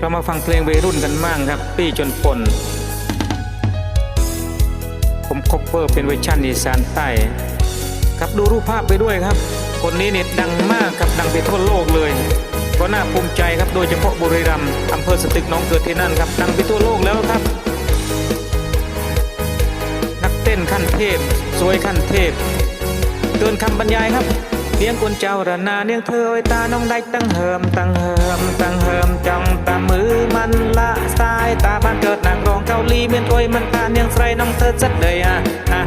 เรามาฟังเพลงวัยรุ่นกันบ้างครับ ปี้จนปนผมคบเวอร์เป็นเวอร์ชันอีสานใต้ครับดูรูปภาพไปด้วยครับ คนนี้เนี่ยดังมากครับดังไปทั่วโลกเลยก็น่าภูมิใจครับโดยเฉพาะบุรีรัมย์อำเภอสตึกน้องเกิดที่นั่นครับดังไปทั่วโลกแล้วครับ นักเต้นขั้นเทพ สวยขั้นเทพเกินคำบรรยายครับ เลี้ยงคนเจ้าระนาเนียงเธอไว้ตาน้องได้ตั้งเหิมตั้งเหิมตั้งเหิมจ้องตามือมันละสายตาบ้านเกิดนางรองเกาหลีเมียนโอยมันตาเนียงใส่น้องเธอจัดเลยอะอะ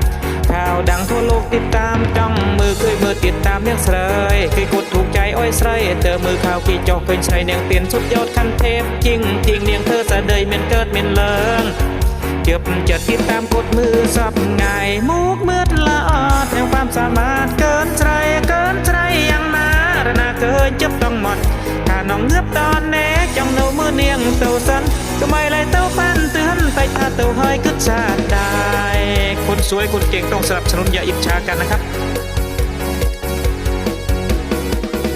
ข่าวดังทั่วโลกติดตามจ้องมือเคยมือติดตามเนียงเสยเคยกดถูกใจอ้อยใส่เจอมือข่าวกี่จอกเคยใช้เนียงเตียนสุดยอดขั้นเทพจริงจริงเนียงเธอสะเดยเมียนเกิดเมียนเลิงเจ็บจะติดตามกดมือสับไงมุกมืดละออดแห่งความสามารถ เต้าสันก็ไม่ไรเต้าปันเตือนไปถ้าเต้าห้อยขึ้นชาติได้ คนสวยคนเก่งต้องสนับสนุนอย่าอิจฉากันนะครับ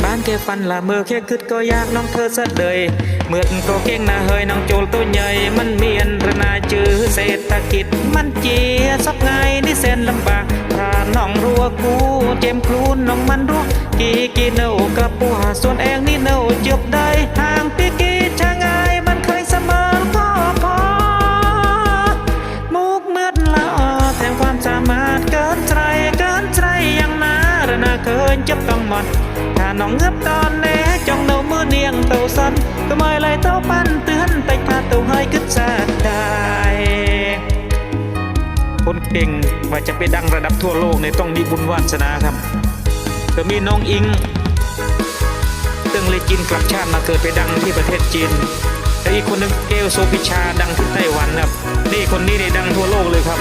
บ้านแกฟันละเมื่อแค่คืดก็ยากน้องเธอสะเดยเมื่อก็เก่งนะเฮยน้องโจลตัวใหญ่มันเมียนระนาจือเศรษฐกิจมันเจียสักไงนี่เส้นลำบากถ้าน้องรัวกูเจมครูนน้องมันรัวกีกีเนากับปัวส่วนแองนี่เนาจบได้ห่างปีกีช่างไง เกินจับต้องหมดถ้าน้องเงือบตอนแน่จ้องเนามือเนียงเต่าสันก็ไม่ไรเต่าปั้นเตือนไปพาเต่าให้ขึ้นชาติได้ คนเก่งว่าจะไปดังระดับทั่วโลกเนี่ยต้องมีบุญวาสนาครับก็มีน้องอิงตึงเลยจินกลับชาติมาเกิดไปดังที่ประเทศจีนแล้วอีกคนหนึงเกลโซพิชาดังที่ไต้หวันครับ นี่คนนี้เนี่ยดังทั่วโลกเลยครับ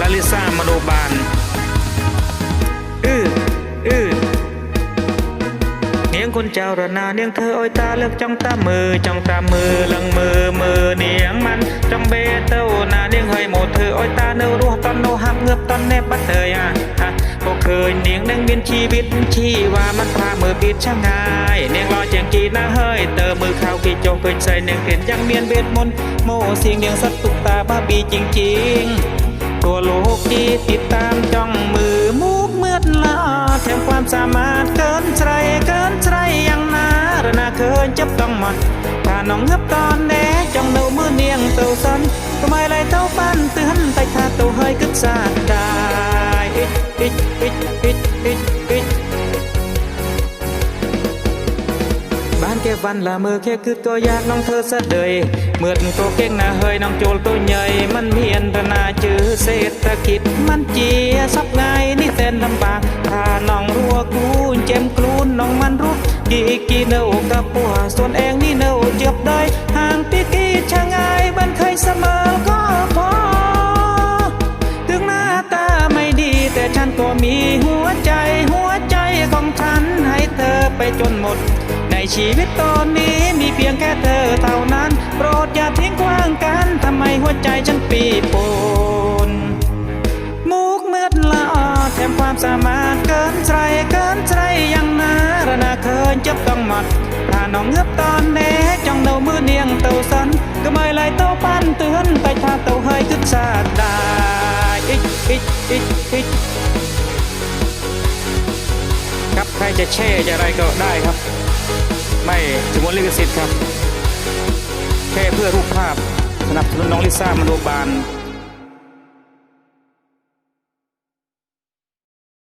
ลาลิซ่ามโนบาลอื้อ อือเนียงคนเจ้าระนาเนียงเธอโอ้อยตาเลือกจ้องตามือจ้องตามือลังมือมือเนียงมันจ้องเบเต้านาเนียงเฮยหมดเธอโอ้อยตาเนื้อรัวตอนโนหับเงือบตอนแนบบัดเธออะฮะก็เคยเนียงดังบินชีวิตชีวามันพามือปิดช่างง่ายเนียงรอแจงกีน้าเฮยเตอมือข้าวกีโจงเคยใส่เนียงเห็นยังเมียนเวทมนต์โมเสียงเนียงสัตตุกตาบ้าบีจริงๆตัวโลกที่ติดตามจ้องมือ ความสามารถเกินใจเกินใจยังนาระนาเคินจับต้องหมดถ้าน้องเงือบตอนแน่จ้องเนามือเนียงเต้าสันก็ไม่ไรเต้าปั้นเตือนไปถ้าเต้าเฮยกึศาดได้อิดอิดอิดอิดอิดอิดบ้านแกฟันละมือแค่คืดก็ยากน้องเธอสะเดยเมื่อตัวเก่งนะเฮยน้องโจลตัวใหญ่มันเมียนระนาจือเศรษฐกิจมันเจียสับไงนี่เส้นลำบาก กีกีเนากับปัวส่วนเองนี่เนาเจ็บได้ห่างปีกีช่างไงบันเคยเสมอก็พอ ถึงหน้าตาไม่ดีแต่ฉันก็มีหัวใจหัวใจของฉันให้เธอไปจนหมด ในชีวิตตอนนี้มีเพียงแค่เธอเท่านั้น โปรดอย่าทิ้งกว้างกันทำไมหัวใจฉันปีโปนมุกมืดละออแถมความสามารถเกินใจเกินใจ นาเคินจับต้องหมดถ้าน้องเงือบตอนแน่จ้องเดามือเนียงเต่าสันก็ไม่ไหลเต่าปั้นเตือนไปถ้าเต่าเฮยขึ้นชาติได้ครับใครจะแช่จะอะไรก็ได้ครับ ไม่ถึงวันลิขสิทธิ์ครับ แค่เพื่อรูปภาพสนับสนุนน้องลิซ่ามโนบาล